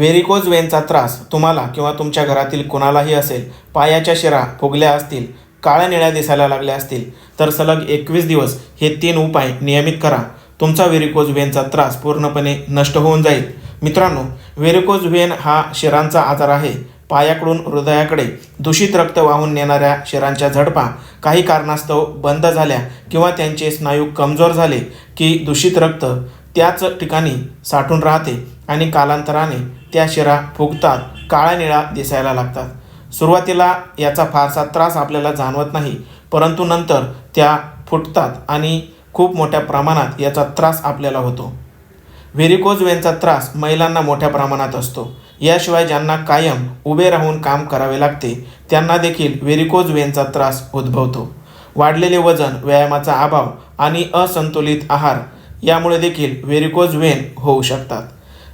Varicose वेनचा त्रास. तुम्हाला किंवा तुमच्या घरातील कोणालाही असेल पायाच्या शिरा फुगल्या असतील काळ्या निळ्या दिसायला लागल्या असतील तर सलग एकवीस दिवस हे तीन उपाय नियमित करा. तुमचा व्हेरिकोज वेनचा त्रास पूर्णपणे नष्ट होऊन जाईल. मित्रांनो व्हेरिकोज वेन हा शिरांचा आजार आहे. पायाकडून हृदयाकडे दूषित रक्त वाहून नेणाऱ्या शिरांच्या झडपा काही कारणास्तव बंद झाल्या किंवा त्यांचे स्नायू कमजोर झाले की दूषित रक्त त्याच ठिकाणी साठून राहते आणि कालांतराने त्या शिरा फुगतात काळा निळा दिसायला लागतात. सुरुवातीला याचा फारसा त्रास आपल्याला जाणवत नाही परंतु नंतर त्या फुटतात आणि खूप मोठ्या प्रमाणात याचा त्रास आपल्याला होतो. व्हेरिकोज वेनचा त्रास महिलांना मोठ्या प्रमाणात असतो. याशिवाय ज्यांना कायम उभे राहून काम करावे लागते त्यांना देखील व्हेरिकोज वेनचा त्रास उद्भवतो. वाढलेले वजन व्यायामाचा अभाव आणि असंतुलित आहार यामुळे देखील व्हेरिकोज वेन होऊ शकतात.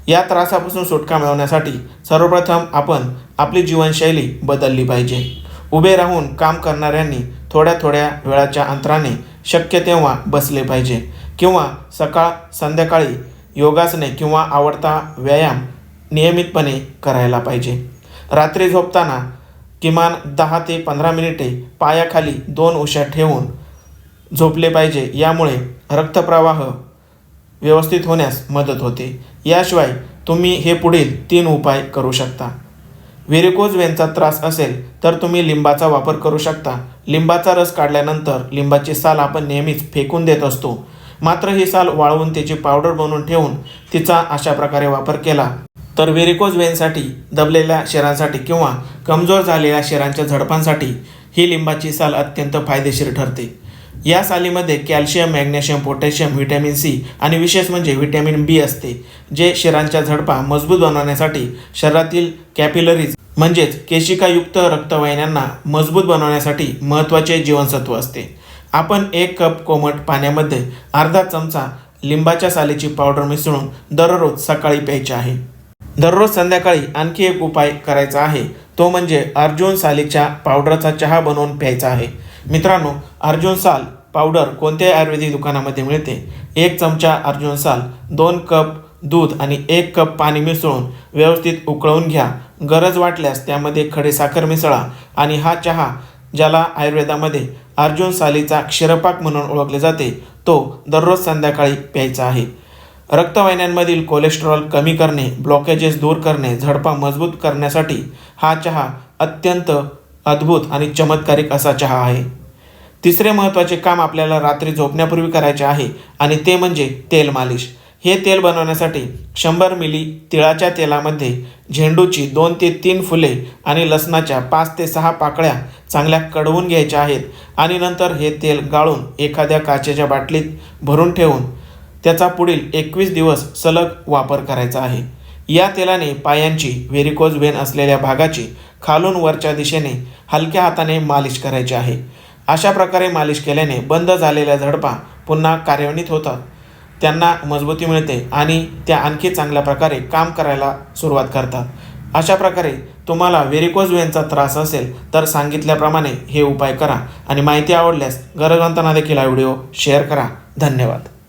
या त्रासापासून सुटका मिळवण्यासाठी सर्वप्रथम आपण आपली जीवनशैली बदलली पाहिजे. उभे राहून काम करणाऱ्यांनी थोड्या थोड्या वेळाच्या अंतराने शक्य तेव्हा बसले पाहिजे किंवा सकाळ संध्याकाळी योगासने किंवा आवडता व्यायाम नियमितपणे करायला पाहिजे. रात्री झोपताना किमान दहा ते पंधरा मिनिटे पायाखाली दोन उशा ठेवून झोपले पाहिजे. यामुळे रक्तप्रवाह व्यवस्थित होण्यास मदत होते. याशिवाय तुम्ही हे पुढील तीन उपाय करू शकता. व्हेरिकोज वेनचा त्रास असेल तर तुम्ही लिंबाचा वापर करू शकता. लिंबाचा रस काढल्यानंतर लिंबाची साल आपण नेहमीच फेकून देत असतो. मात्र ही साल वाळवून त्याची पावडर बनवून ठेवून तिचा अशा प्रकारे वापर केला तर व्हेरिकोज वेनसाठी दबलेल्या शिरांसाठी किंवा कमजोर झालेल्या शिरांच्या झडपांसाठी ही लिंबाची साल अत्यंत फायदेशीर ठरते. या सालीमध्ये calcium magnesium potassium vitamin C आणि विशेष म्हणजे व्हिटॅमिन बी असते जे शिरांच्या झडपा मजबूत बनवण्यासाठी शरीरातील कॅपिलरीज म्हणजेच केशिकायुक्त रक्तवाहिन्यांना मजबूत बनवण्यासाठी महत्त्वाचे जीवनसत्व असते. आपण एक कप कोमट पाण्यामध्ये अर्धा चमचा लिंबाच्या सालीची पावडर मिसळून दररोज सकाळी प्यायची आहे. दररोज संध्याकाळी आणखी एक उपाय करायचा आहे तो म्हणजे अर्जुन सालीच्या पावडरचा चहा बनवून प्यायचा आहे. मित्रांनो अर्जुन साल पावडर कोणत्याही आयुर्वेदिक दुकानामध्ये मिळते. एक चमचा अर्जुन साल दोन कप दूध आणि एक कप पाणी मिसळून व्यवस्थित उकळवून घ्या. गरज वाटल्यास त्यामध्ये खडीसाखर मिसळा आणि हा चहा ज्याला आयुर्वेदामध्ये अर्जुन सालीचा क्षीरपाक म्हणून ओळखले जाते तो दररोज संध्याकाळी प्यायचा आहे. रक्तवाहिन्यांमधील कोलेस्ट्रॉल कमी करणे ब्लॉकेजेस दूर करणे झडपा मजबूत करण्यासाठी हा चहा अत्यंत अद्भुत आणि चमत्कारिक असा चहा आहे. तिसरे महत्त्वाचे काम आपल्याला रात्री झोपण्यापूर्वी करायचे आहे आणि ते म्हणजे तेल मालिश. हे तेल बनवण्यासाठी शंभर मिली तिळाच्या तेलामध्ये झेंडूची दोन ते तीन फुले आणि लसणाच्या पाच ते सहा पाकळ्या चांगल्या कडवून घ्यायच्या आहेत आणि नंतर हे तेल गाळून एखाद्या काचेच्या बाटलीत भरून ठेवून त्याचा पुढील एकवीस दिवस सलग वापर करायचा आहे. या तेलाने पायांची व्हेरिकोज वेन असलेल्या भागाची खालून वरच्या दिशेने हलक्या हाताने मालिश करायची आहे. अशा प्रकारे मालिश केल्याने बंद झालेल्या झडपा पुन्हा कार्यान्वित होतात. त्यांना मजबूती मिळते आणि त्या आणखी चांगल्या प्रकारे काम करायला सुरुवात करतात. अशा प्रकारे तुम्हाला व्हेरिकोज वेनचा त्रास असेल तर सांगितल्याप्रमाणे हे उपाय करा आणि माहिती आवडल्यास गरजवंतांना देखील हा व्हिडिओ शेअर करा. धन्यवाद.